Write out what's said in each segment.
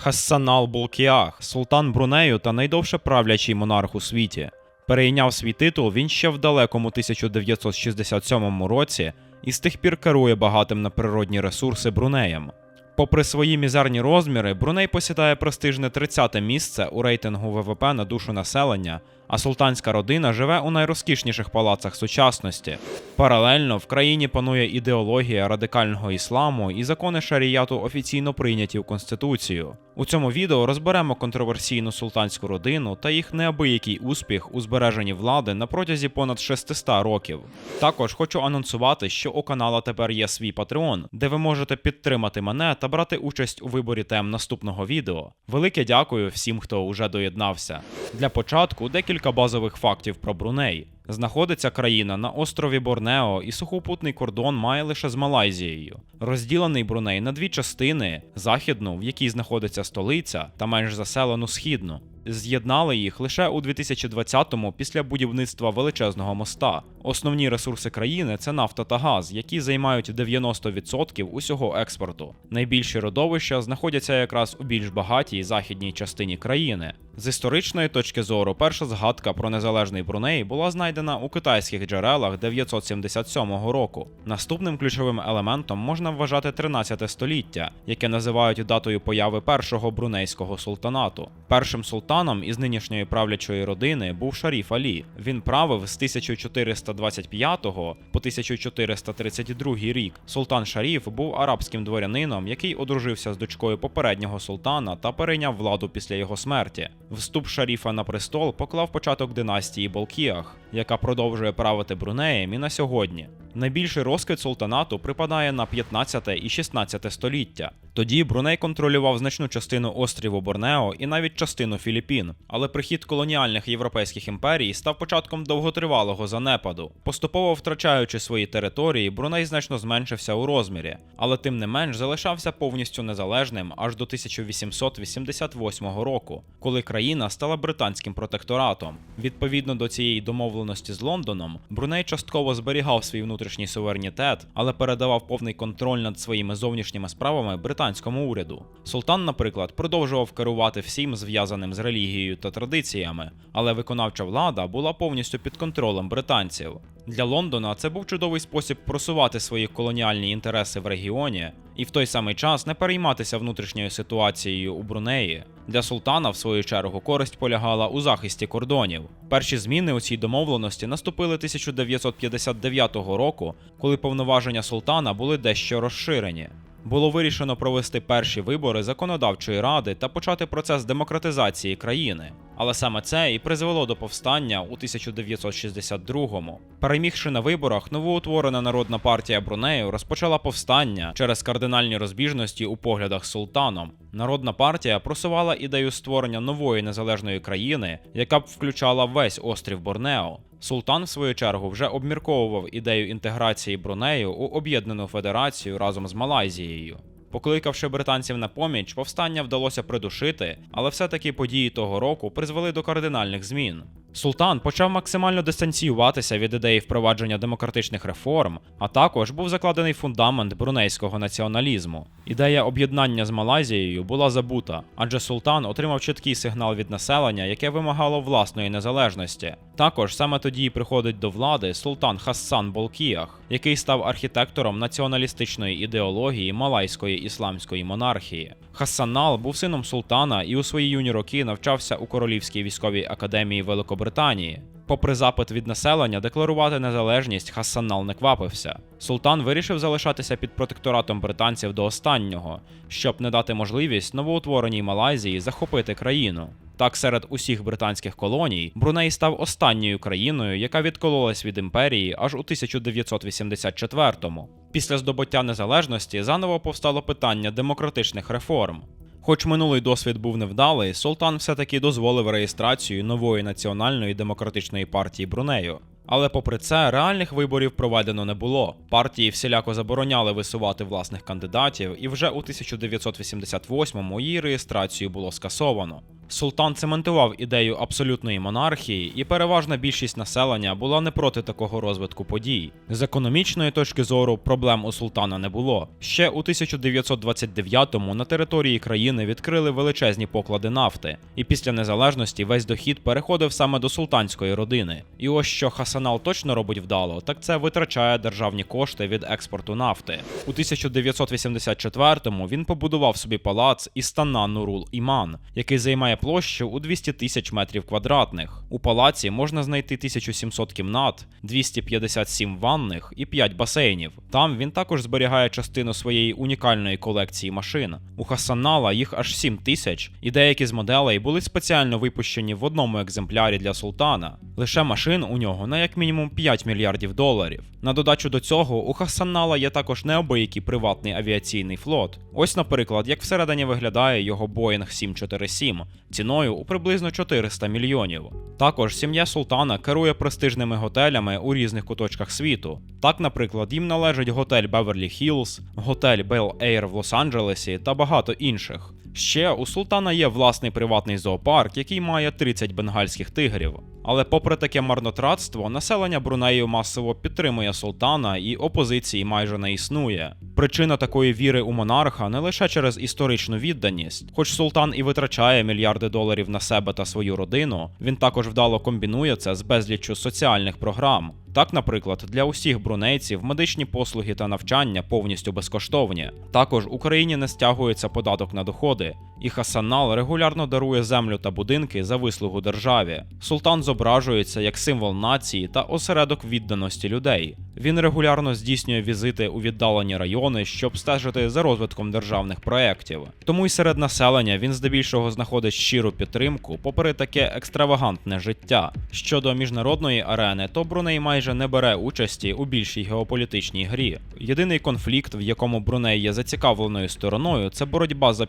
Хассанал Болкіах, султан Брунею та найдовше правлячий монарх у світі. Перейняв свій титул він ще в далекому 1967 році і з тих пір керує багатим на природні ресурси Брунеєм. Попри свої мізерні розміри, Бруней посідає престижне 30-те місце у рейтингу ВВП на душу населення, а султанська родина живе у найрозкішніших палацах сучасності. Паралельно в країні панує ідеологія радикального ісламу і закони шаріяту офіційно прийняті в Конституцію. У цьому відео розберемо контроверсійну султанську родину та їх неабиякий успіх у збереженні влади на протязі понад 600 років. Також хочу анонсувати, що у канала тепер є свій Patreon, де ви можете підтримати мене та брати участь у виборі тем наступного відео. Велике дякую всім, хто уже доєднався. Для початку декілька базових фактів про Бруней. Знаходиться країна на острові Борнео, і сухопутний кордон має лише з Малайзією. Розділений Бруней на дві частини: західну, в якій знаходиться столиця, та менш заселену східну. З'єднали їх лише у 2020-му після будівництва величезного моста. Основні ресурси країни це нафта та газ, які займають 90% усього експорту. Найбільші родовища знаходяться якраз у більш багатій західній частині країни. З історичної точки зору, перша згадка про незалежний Бруней була знайдена у китайських джерелах 977 року. Наступним ключовим елементом можна вважати 13 століття, яке називають датою появи першого брунейського султанату. Першим султаном із нинішньої правлячої родини був Шаріф Алі. Він правив з 1425 по 1432 рік. Султан Шаріф був арабським дворянином, який одружився з дочкою попереднього султана та перейняв владу після його смерті. Вступ Шаріфа на престол поклав початок династії Болкіах, яка продовжує правити Брунеєм і на сьогодні. Найбільший розквіт султанату припадає на 15 і 16 століття. Тоді Бруней контролював значну частину остріву Борнео і навіть частину Філіппін. Але прихід колоніальних європейських імперій став початком довготривалого занепаду. Поступово втрачаючи свої території, Бруней значно зменшився у розмірі, але тим не менш залишався повністю незалежним аж до 1888 року, коли країна стала британським протекторатом. Відповідно до цієї домовленості з Лондоном, Бруней частково зберігав свій внутрішній суверенітет, але передавав повний контроль над своїми зовнішніми справами британському уряду. Султан, наприклад, продовжував керувати всім зв'язаним з релігією та традиціями, але виконавча влада була повністю під контролем британців. Для Лондона це був чудовий спосіб просувати свої колоніальні інтереси в регіоні і в той самий час не перейматися внутрішньою ситуацією у Брунеї. Для султана, в свою чергу, користь полягала у захисті кордонів. Перші зміни у цій домовленості наступили 1959 року, коли повноваження султана були дещо розширені. Було вирішено провести перші вибори законодавчої ради та почати процес демократизації країни. Але саме це і призвело до повстання у 1962-му. Перемігши на виборах, новоутворена народна партія Брунею розпочала повстання через кардинальні розбіжності у поглядах з султаном. Народна партія просувала ідею створення нової незалежної країни, яка б включала весь острів Борнео. Султан, в свою чергу, вже обмірковував ідею інтеграції Брунею у об'єднану федерацію разом з Малайзією. Покликавши британців на поміч, повстання вдалося придушити, але все-таки події того року призвели до кардинальних змін. Султан почав максимально дистанціюватися від ідеї впровадження демократичних реформ, а також був закладений фундамент брунейського націоналізму. Ідея об'єднання з Малайзією була забута, адже султан отримав чіткий сигнал від населення, яке вимагало власної незалежності. Також саме тоді приходить до влади султан Хассан Болкіях, який став архітектором націоналістичної ідеології малайської ісламської монархії. Хассанал був сином султана і у свої юні роки навчався у Королівській військовій академії Великобританії. Попри запит від населення декларувати незалежність, Хассанал не квапився. Султан вирішив залишатися під протекторатом британців до останнього, щоб не дати можливість новоутвореній Малайзії захопити країну. Так, серед усіх британських колоній Бруней став останньою країною, яка відкололась від імперії аж у 1984-му. Після здобуття незалежності заново повстало питання демократичних реформ. Хоч минулий досвід був невдалий, султан все-таки дозволив реєстрацію нової національної демократичної партії Брунею. Але попри це, реальних виборів проведено не було. Партії всіляко забороняли висувати власних кандидатів, і вже у 1988-му її реєстрацію було скасовано. Султан цементував ідею абсолютної монархії, і переважна більшість населення була не проти такого розвитку подій. З економічної точки зору проблем у султана не було. Ще у 1929-му на території країни відкрили величезні поклади нафти, і після незалежності весь дохід переходив саме до султанської родини. І ось що Хасанал точно робить вдало, так це витрачає державні кошти від експорту нафти. У 1984-му він побудував собі палац Істана Нурул Іман, який займає площу у 200 тисяч метрів квадратних. У палаці можна знайти 1700 кімнат, 257 ванних і 5 басейнів. Там він також зберігає частину своєї унікальної колекції машин. У Хасанала їх аж 7 тисяч, і деякі з моделей були спеціально випущені в одному екземплярі для султана. Лише машин у нього на як мінімум 5 мільярдів доларів. На додачу до цього, у Хасанала є також неабиякий приватний авіаційний флот. Ось, наприклад, як всередині виглядає його Boeing 747 ціною у приблизно 400 мільйонів. Також сім'я султана керує престижними готелями у різних куточках світу. Так, наприклад, їм належить готель Беверлі Хіллз, готель Bel Air в Лос-Анджелесі та багато інших. Ще у султана є власний приватний зоопарк, який має 30 бенгальських тигрів. Але попри таке марнотратство, населення Брунею масово підтримує султана і опозиції майже не існує. Причина такої віри у монарха не лише через історичну відданість, хоч султан і витрачає мільярди доларів на себе та свою родину, він також вдало комбінує це з безліччю соціальних програм. Так, наприклад, для усіх брунейців медичні послуги та навчання повністю безкоштовні. Також Україні не стягується податок на доходи, і Хасанал регулярно дарує землю та будинки за вислугу державі. Султан зображується як символ нації та осередок відданості людей. Він регулярно здійснює візити у віддалені райони, щоб стежити за розвитком державних проєктів. Тому й серед населення він здебільшого знаходить щиру підтримку, попри таке екстравагантне життя. Щодо міжнародної арени, то Бруней майже не бере участі у більшій геополітичній грі. Єдиний конфлікт, в якому Бруней є зацікавленою стороною, це боротьба за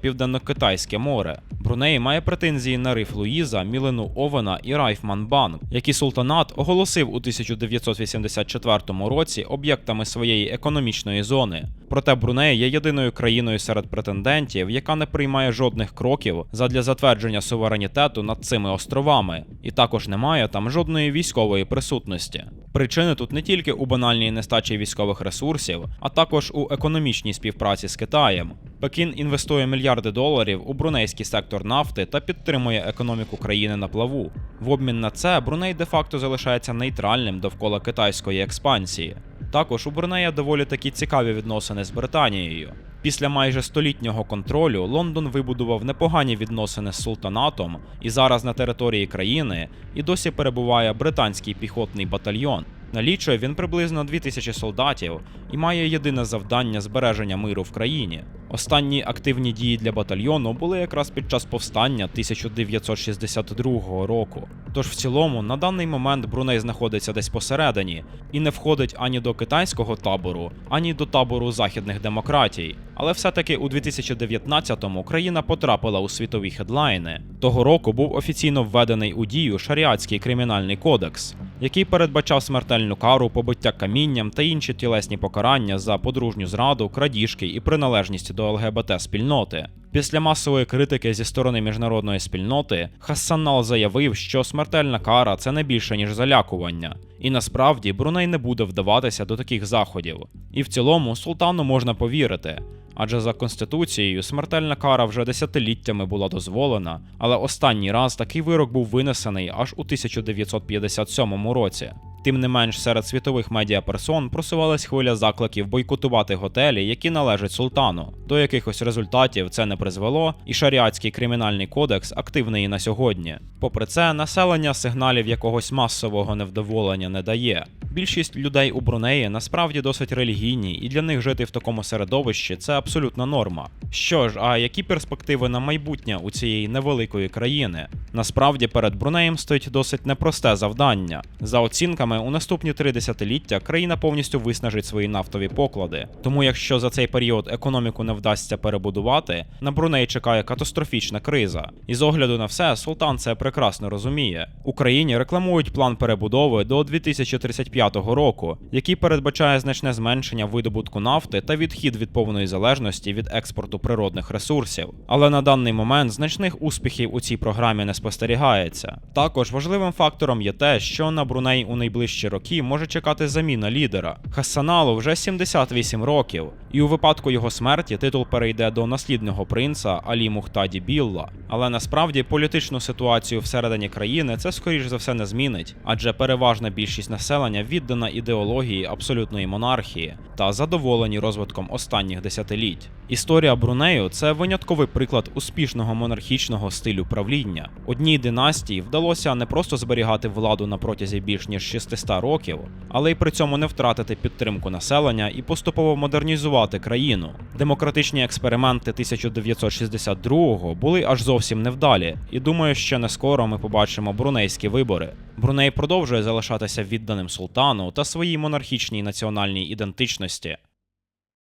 південно-китайське море. Бруней має претензії на риф Луїза, Мілену Овена і Райфман Банк, які султанат оголосив у 1984 році об'єктами своєї економічної зони. Проте Бруней є єдиною країною серед претендентів, яка не приймає жодних кроків задля затвердження суверенітету над цими островами, і також не має там жодної військової присутності. Причини тут не тільки у банальній нестачі військових ресурсів, а також у економічній співпраці з Китаєм. Пекін інвестує мільярди доларів у брунейський сектор нафти та підтримує економіку країни на плаву. В обмін на це Бруней де-факто залишається нейтральним довкола китайської експансії. Також у Брунея доволі такі цікаві відносини з Британією. Після майже столітнього контролю Лондон вибудував непогані відносини з султанатом, і зараз на території країни і досі перебуває британський піхотний батальйон. Налічує він приблизно 2000 солдатів і має єдине завдання збереження миру в країні. Останні активні дії для батальйону були якраз під час повстання 1962 року. Тож в цілому на даний момент Бруней знаходиться десь посередині і не входить ані до китайського табору, ані до табору західних демократій. Але все-таки у 2019-му країна потрапила у світові хедлайни. Того року був офіційно введений у дію шаріатський кримінальний кодекс, який передбачав смертельну кару, побиття камінням та інші тілесні покарання за подружню зраду, крадіжки і приналежність до ЛГБТ спільноти. Після масової критики зі сторони міжнародної спільноти Хассанал заявив, що смертельна кара це не більше ніж залякування, і насправді Бруней не буде вдаватися до таких заходів. І в цілому султану можна повірити. Адже за конституцією смертельна кара вже десятиліттями була дозволена, але останній раз такий вирок був винесений аж у 1957 році. Тим не менш, серед світових медіаперсон просувалась хвиля закликів бойкотувати готелі, які належать султану. До якихось результатів це не призвело, і шаріатський кримінальний кодекс активний і на сьогодні. Попри це, населення сигналів якогось масового невдоволення не дає. Більшість людей у Брунеї насправді досить релігійні, і для них жити в такому середовищі це абсолютна норма. Що ж, а які перспективи на майбутнє у цієї невеликої країни? Насправді перед Брунеєм стоїть досить непросте завдання. За оцінками, у наступні три десятиліття країна повністю виснажить свої нафтові поклади. Тому, якщо за цей період економіку не вдасться перебудувати, на Бруней чекає катастрофічна криза. І з огляду на все, султан це прекрасно розуміє. Україні рекламують план перебудови до 2035 2025 року, який передбачає значне зменшення видобутку нафти та відхід від повної залежності від експорту природних ресурсів. Але на даний момент значних успіхів у цій програмі не спостерігається. Також важливим фактором є те, що на Бруней у найближчі роки може чекати заміна лідера. Хасаналу вже 78 років, і у випадку його смерті титул перейде до наслідного принца Алі Мухтаді Білла. Але насправді політичну ситуацію всередині країни це скоріш за все не змінить, адже переважна більшість населення віддана ідеології абсолютної монархії та задоволені розвитком останніх десятиліть. Історія Брунею це винятковий приклад успішного монархічного стилю правління. Одній династії вдалося не просто зберігати владу на протязі більш ніж 600 років, але й при цьому не втратити підтримку населення і поступово модернізувати країну. Демократичні експерименти 1962-го були аж зовсім невдалі, і думаю, що не скоро ми побачимо брунейські вибори. Бруней продовжує залишатися відданим султану та своїй монархічній національній ідентичності.